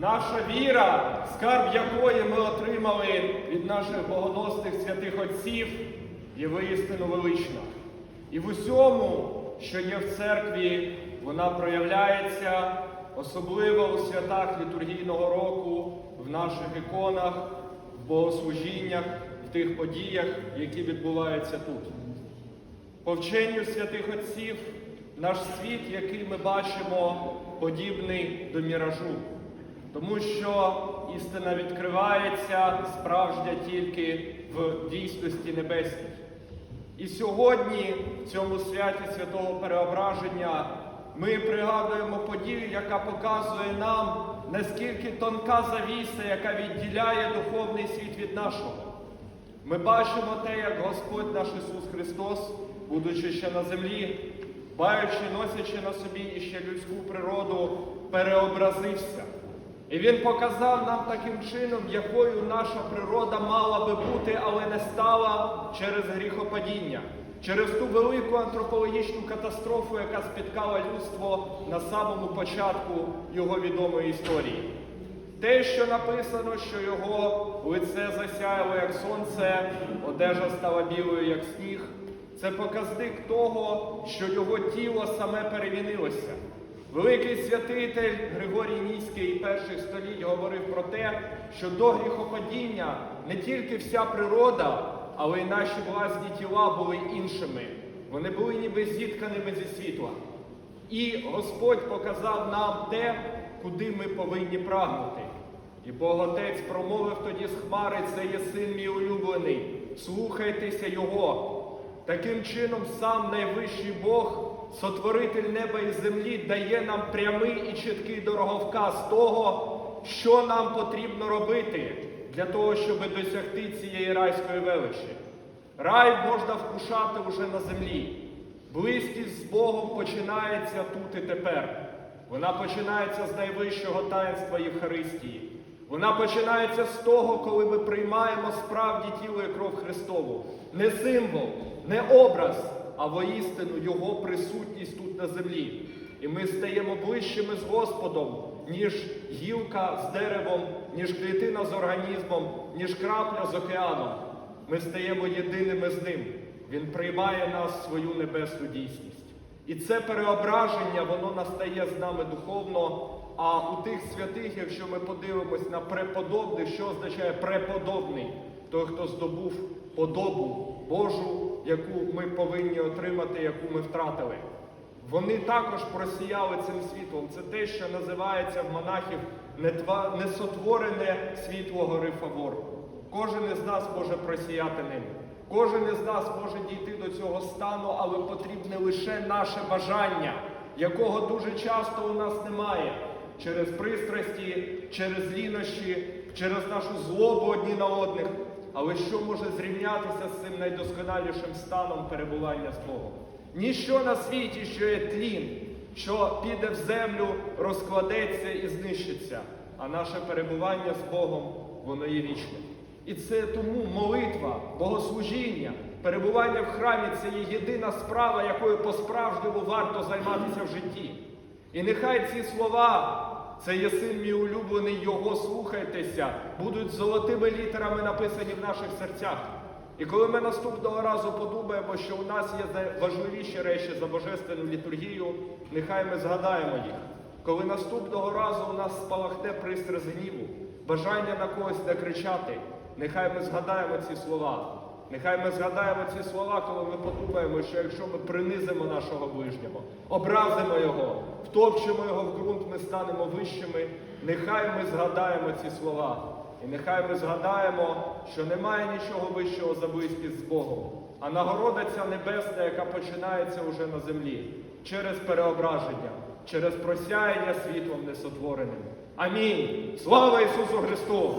Наша віра, скарб якої ми отримали від наших богодосних святих отців, є воістину велична. І в усьому, що є в церкві, вона проявляється особливо у святах літургійного року, в наших іконах, в богослужіннях, в тих подіях, які відбуваються тут. По вченню святих отців наш світ, який ми бачимо, подібний до міражу, тому що істина відкривається справжня тільки в дійсності небесній. І сьогодні, в цьому святі святого переображення, ми пригадуємо подію, яка показує нам, наскільки тонка завіса, яка відділяє духовний світ від нашого. Ми бачимо те, як Господь наш Ісус Христос, будучи ще на землі, баючи, носячи на собі іще людську природу, переобразився. І Він показав нам таким чином, якою наша природа мала би бути, але не стала через гріхопадіння, через ту велику антропологічну катастрофу, яка спіткала людство на самому початку його відомої історії. Те, що написано, що його лице засяяло, як сонце, одежа стала білою, як сніг, це показник того, що його тіло саме перемінилося. Великий святитель Григорій Ніський перших століть говорив про те, що до гріхопадіння не тільки вся природа, але й наші власні тіла були іншими. Вони були ніби зітканими зі світла. І Господь показав нам те, куди ми повинні прагнути. І Бог Отець промовив тоді з хмари, це є син мій улюблений, слухайтеся Його. Таким чином, сам найвищий Бог, сотворитель неба і землі, дає нам прямий і чіткий дороговказ того, що нам потрібно робити для того, щоб досягти цієї райської величі. Рай можна вкушати уже на землі. Близькість з Богом починається тут і тепер. Вона починається з найвищого таїнства Євхаристії. Вона починається з того, коли ми приймаємо справді тіло і кров Христову. Не символ, не образ, а воістину Його присутність тут на землі. І ми стаємо ближчими з Господом, ніж гілка з деревом, ніж клітина з організмом, ніж крапля з океаном. Ми стаємо єдиними з ним. Він приймає нас свою небесну дійсність. І це переображення, воно настає з нами духовно. А у тих святих, якщо ми подивимось на преподобний, що означає преподобний? Той, хто здобув подобу Божу, яку ми повинні отримати, яку ми втратили. Вони також просіяли цим світлом. Це те, що називається в монахів несотворене світло гори Фавор. Кожен із нас може просіяти ним. Кожен із нас може дійти до цього стану, але потрібне лише наше бажання, якого дуже часто у нас немає. Через пристрасті, через лінощі, через нашу злобу одні на одних. Але що може зрівнятися з цим найдосконалішим станом перебування з Богом? Ніщо на світі, що є тлін, що піде в землю, розкладеться і знищиться, а наше перебування з Богом, воно є вічне. І це тому молитва, богослужіння, перебування в храмі це є єдина справа, якою по-справжньому варто займатися в житті. І нехай ці слова, це є син мій улюблений, його слухайтеся, будуть золотими літерами написані в наших серцях. І коли ми наступного разу подумаємо, що у нас є важливіші речі за божественну літургію, нехай ми згадаємо їх. Коли наступного разу у нас спалахне пристрасть гніву, бажання на когось не кричати, нехай ми згадаємо ці слова. Нехай ми згадаємо ці слова, коли ми подумаємо, що якщо ми принизимо нашого ближнього, образимо його, втопчемо його в ґрунт, ми станемо вищими. Нехай ми згадаємо ці слова. І нехай ми згадаємо, що немає нічого вищого за близькість з Богом, а нагорода ця небесна, яка починається уже на землі, через переображення, через просяяння світлом несотвореним. Амінь. Слава Ісусу Христу!